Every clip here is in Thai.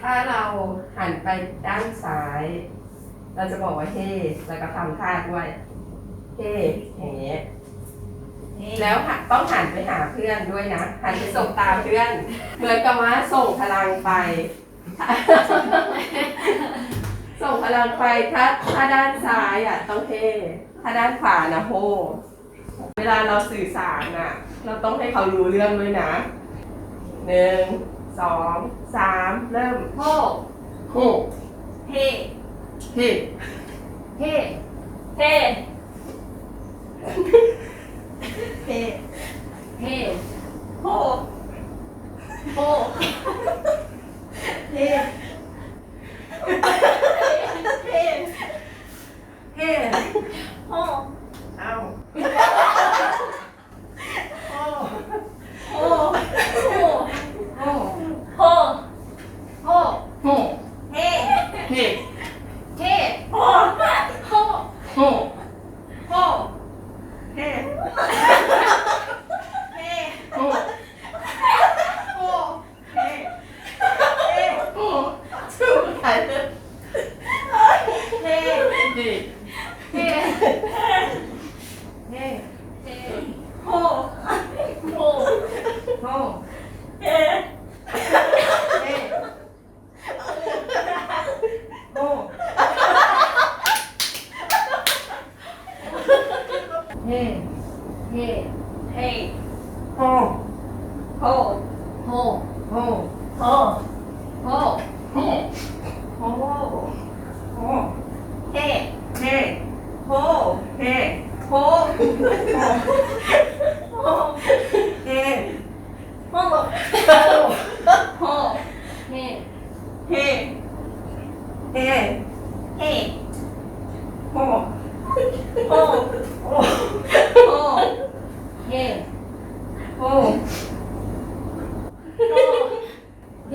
ถ้าเราหันไปด้านซ้าย เราจะบอกว่าเฮ้แล้วก็ทำท่าด้วยเฮ้อย่างเงี้ยแล้วหันต้องหันไปหาเพื่อนด้วยนะ หันไปส่งตามเพื่อน เหมือนกับว่าส่งพลังไป ส่งพลังไปถ้าถ้าด้านซ้ายอะต้องเฮถ้าด้านขวานะโฮเวลาเราสื่อสารน่ะ เราต้องให้เขารู้เรื่องด้วยนะหนึ่ง สองสามเริ่มโฮโฮเฮเฮเฮเฮเฮ เฮ โฮ โฮ เฮเฮเฮ โฮ เอาโฮ โฮ โฮ โฮ โฮ โฮโฮ โฮ เฮ เฮเฮโฮโฮโฮโฮเฮเฮโฮโฮเฮโฮชื่ออะไรเฮเฮเฮเฮเฮ เฮ โฮ โฮ โฮ เฮ เฮโฮ เฮเฮเฮโฮโฮ โฮ โฮ โฮโฮ โฮโฮโฮโฮ เฮ เฮโฮเฮโฮ โฮ เฮ โฮโฮเฮ เฮเฮ เฮ โฮ โฮ โฮ โฮเฮ โฮ เฮเฮ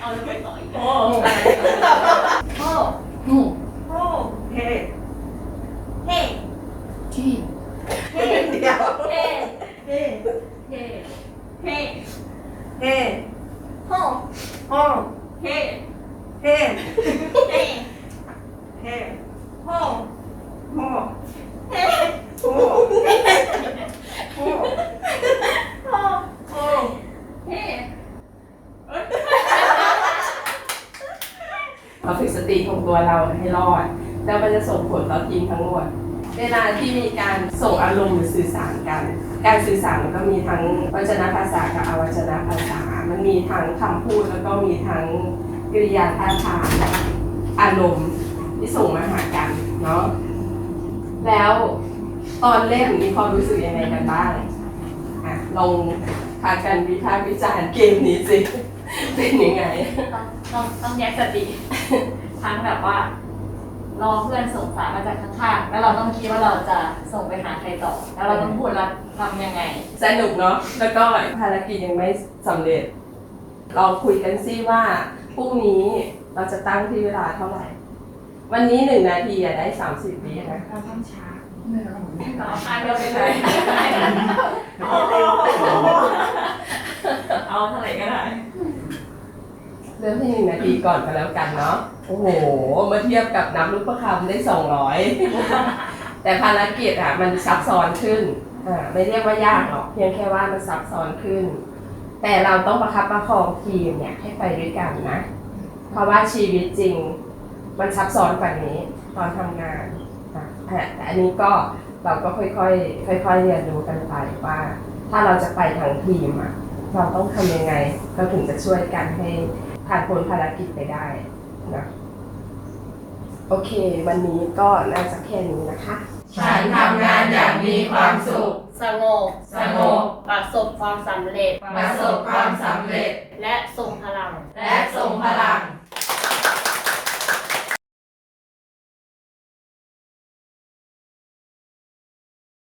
เอาแล้วไปต่ออีก โฮ โฮ โฮโฮเฮ เฮ ที่ เฮ เดียว เฮ เฮเฮเฮเฮโฮโฮเฮเฮเฮเฮโฮโฮเฮโฮโฮโฮโฮเฮเราฝึกสติของตัวเราให้รอดแล้วมันจะส่งผลต่อทีมทั้งหมด เวลาที่มีการส่งอารมณ์หรือสื่อสารกัน การสื่อสารมันก็มีทั้งวจนภาษากับอวัจนภาษา มันมีทั้งคำพูดแล้วก็มีทั้งกริยาท่าทางอารมณ์ที่ส่งมาหากันเนาะแล้วตอนเล่นมีความรู้สึกยังไงกันบ้างอะลองพากันวิพากษ์วิจารณ์เกมนี้สิเป็นยังไงต้องต้องต้องแยกสติทั้งแบบว่า รอเพื่อนส่งสายมาจากข้างๆ แล้วเราต้องคิดว่าเราจะส่งไปหาใครต่อ แล้วเราต้องพูดแล้วทำยังไง สนุกเนาะ แล้วก็ภารกิจยังไม่สำเร็จลองคุยกันซิว่าพรุ่งนี้เราจะตั้งที่เวลาเท่าไหร่ วันนี้หนึ่งนาทีอะได้สามสิบวินะ เราต้องช้าเราอ่านเดียวไปเลยเอาเท่าไหร่ก็ได้ เริ่มที่หนึ่งนาทีก่อนก็แล้วกันเนาะ โอ้โห เมื่อเทียบกับนับลูกประคำได้สองร้อย แต่ภารกิจอะมันซับซ้อนขึ้น อ่าไม่เรียกว่ายากหรอก เพียงแค่ว่ามันซับซ้อนขึ้น แต่เราต้องประคับประคองทีมเนี่ยให้ไปด้วยกันนะ เพราะว่าชีวิตจริง มันซับซ้อนกว่านี้ตอนทำงานนะแต่แต่อันนี้ก็เราก็ค่อยๆค่อย ๆ เรียนรู้กันไปว่า ถ้าเราจะไปทางทีมอะเราต้องทำยังไงเราถึงจะช่วยกันให้ ผ่านพ้นภารกิจไปได้นะโอเค วันนี้ก็น่าจะแค่นี้นะคะ ฉันทำงานอย่างมีความสุข สงบ สงบ ประสบความสำเร็จ ประสบความสำเร็จ และทรงพลังและทรงพลัง